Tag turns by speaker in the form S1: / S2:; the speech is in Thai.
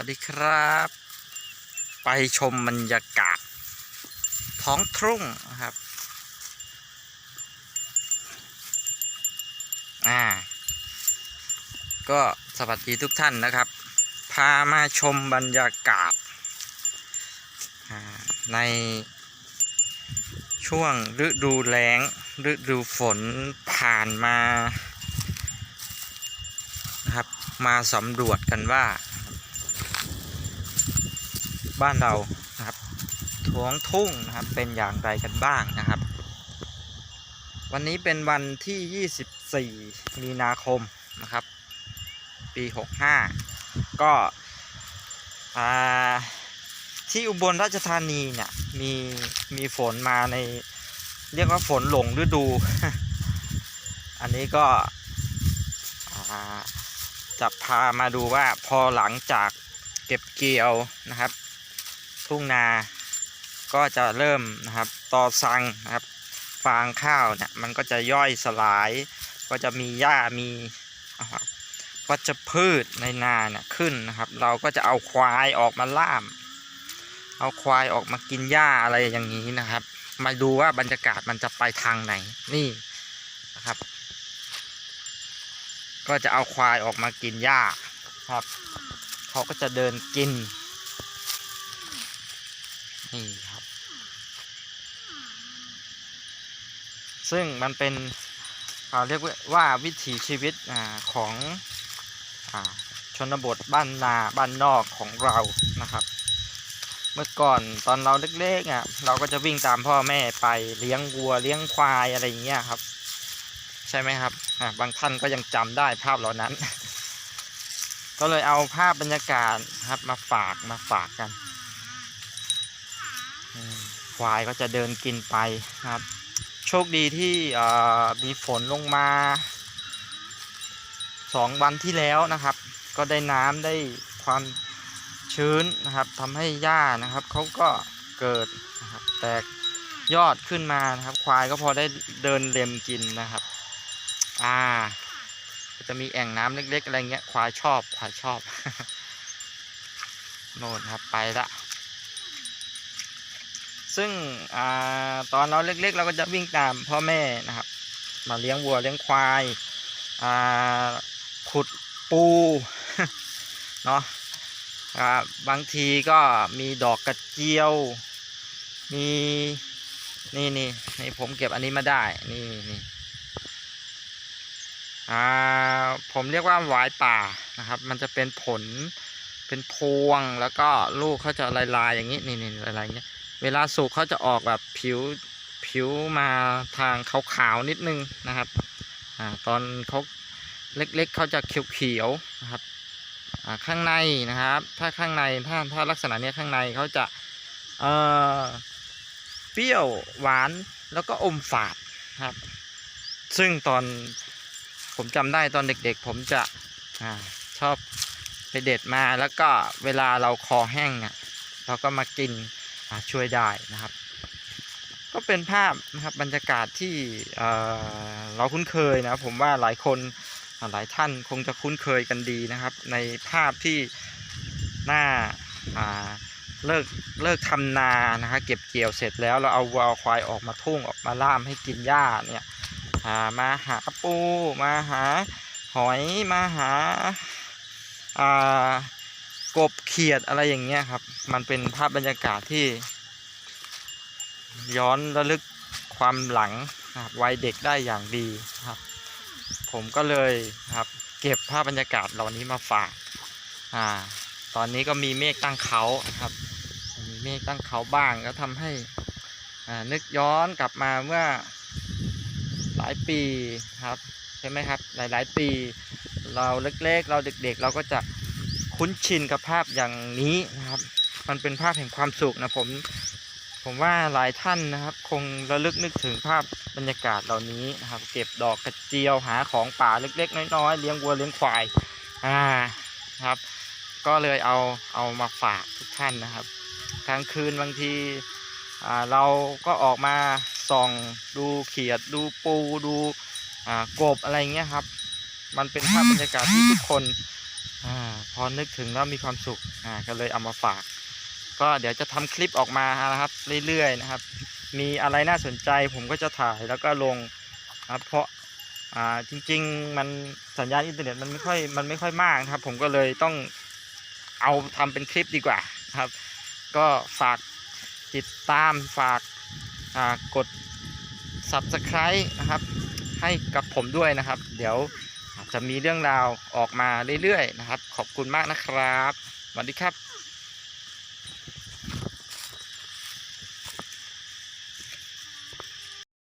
S1: วัสดีครับ ไปชมบรรยากาศ ท้องทุ่งนะครับ อ่า ก็สวัสดีทุกท่านนะครับ พามาชมบรรยากาศ ในช่วงฤดูแล้งฤดูฝนผ่านมานะครับ มาสำรวจกันว่า บ้านเรานะครับท้วงทุ่งนะครับเป็นอย่างไรกันบ้างนะครับ วันนี้เป็นวันที่ 24 มีนาคมนะครับ ปี 65 ก็ที่อุบลราชธานีเนี่ยมีมีฝนมาในเรียกว่าฝนหลงฤดู อันนี้ก็จะพามาดูว่าพอหลังจากเก็บเกี่ยวนะครับ ทุ่งนา ก็จะเริ่มนะครับตอสังนะครับ ฟางข้าวเนี่ยมันก็จะย่อยสลาย ก็จะมีหญ้ามีนะครับวัชพืชในนาเนี่ยขึ้นนะครับ เราก็จะเอาควายออกมาล่าม เอาควายออกมากินหญ้าอะไรอย่างนี้นะครับ มาดูว่าบรรยากาศมันจะไปทางไหนนี่นะครับ ก็จะเอาควายออกมากินหญ้าครับ เขาก็จะเดินกิน นี่ครับ ซึ่งมันเป็นเราเรียกว่าวิถีชีวิตอาของอชนบทบ้านนาบ้านนอกของเรานะครับ เมื่อก่อนตอนเราเล็กๆอะเราก็จะวิ่งตามพ่อแม่ไปเลี้ยงวัวเลี้ยงควายอะไรอย่างเงี้ยครับ ใช่ไหมครับอ่าบางท่านก็ยังจำได้ภาพเหล่านั้น ก็เลยเอาภาพบรรยากาศครับมาฝากมาฝากกัน ควายก็จะเดินกินไปนะครับ โชคดีที่มีฝนลงมาสองวันที่แล้วนะครับ ก็ได้น้ำได้ความชื้นนะครับทำให้หญ้านะครับเขาก็เกิดนะครับแตกยอดขึ้นมานะครับ ควายก็พอได้เดินเล็มกินนะครับ อ่า จะมีแอ่งน้ำเล็กๆอะไรเงี้ย ควายชอบ ควายชอบ โน่นครับไปละ ซึ่งอตอนเราเล็กๆ เราก็จะวิ่งตามพ่อแม่นะครับ มาเลี้ยงวัวเลี้ยงควายาขุดปูเนาะบางทีก็มีดอกกระเจียว มีนี่นี่นี่ผมเก็บอันนี้มาได้นี่นี่อ่าผมเรียกว่าหวายป่านะครับ มันจะเป็นผลเป็นพวงแล้วก็ลูกเขาจะลายๆอย่างนี้นี่นี่ลายๆอย่างเงี้ เวลาสุกเขาจะออกแบบผิวผิวมาทางขาวๆนิดนึงนะครับอ่าตอนเขาเล็กๆเขาจะเขียวๆนะครับอ่าข้างในนะครับ ถ้าข้างในถ้าถ้าลักษณะเนี้ยข้างในเขาจะเอ่อเปรี้ยวหวานแล้วก็อมฝาดครับ ซึ่งตอนผมจำได้ตอนเด็กๆ ผมจะอาชอบไปเด็ดมาแล้วก็เวลาเราคอแห้งอะเราก็มากิน ช่วยได้นะครับ ก็เป็นภาพนะครับบรรยากาศที่เเราคุ้นเคยนะผมว่าหลายคนหลายท่านคงจะคุ้นเคยกันดีนะครับ ในภาพที่หน้าาเลิกเลิกทำนานะฮะเก็บเกี่ยวเสร็จแล้วเราเอาวัวควายออกมาทุ่งออกมาล่ามให้กินหญ้าเนี่ยามาหาปูมาหาหอยมาหาา กบเขียดอะไรอย่างเงี้ยครับ มันเป็นภาพบรรยากาศที่ ย้อนระลึกความหลังนะครับวัยเด็กได้อย่างดีครับ ผมก็เลยครับ เก็บภาพบรรยากาศเหล่านี้มาฝากอ่า ตอนนี้ก็มีเมฆตั้งเขาครับ มีเมฆตั้งเขาบ้างก็ทำให้อ่านึกย้อนกลับมาเมื่อหลายปีครับใช่ไหมครับ หลาย ๆ ปี เราเล็กๆ เราเด็กๆ เราก็จะ คุ้นชินกับภาพอย่างนี้นะครับ มันเป็นภาพแห่งความสุขนะผม ผมว่าหลายท่านนะครับ คงระลึกนึกถึงภาพบรรยากาศเหล่านี้นะครับ เก็บดอกกระเจียวหาของป่าเล็ก ๆ น้อยๆเลี้ยงวัวเลี้ยงควายอ่าครับ ก็เลยเอาเอามาฝากทุกท่านนะครับกลางคืนบางทีอ่าเราก็ออกมาส่องดูเขียดดูปูดูอ่ากบอะไรเงี้ยครับ มันเป็นภาพบรรยากาศที่ทุกคน อพอนึกถึงแล้วมีความสุขอ่าก็เลยเอามาฝาก ก็เดี๋ยวจะทำคลิปออกมานะครับ เรื่อยๆนะครับ มีอะไรน่าสนใจผมก็จะถ่ายแล้วก็ลงนะครับเพราะอ่าจริง ๆ มันสัญญาณอินเทอร์เน็ตมันไม่ค่อยมันไม่ค่อยมากครับ ผมก็เลยต้องเอาทำเป็นคลิปดีกว่าครับ ก็ฝากติดตามฝากกด subscribe นะครับ ให้กับผมด้วยนะครับ เดี๋ยว จะมีเรื่องราวออกมาเรื่อยๆนะครับ ขอบคุณมากนะครับสวัสดีครับ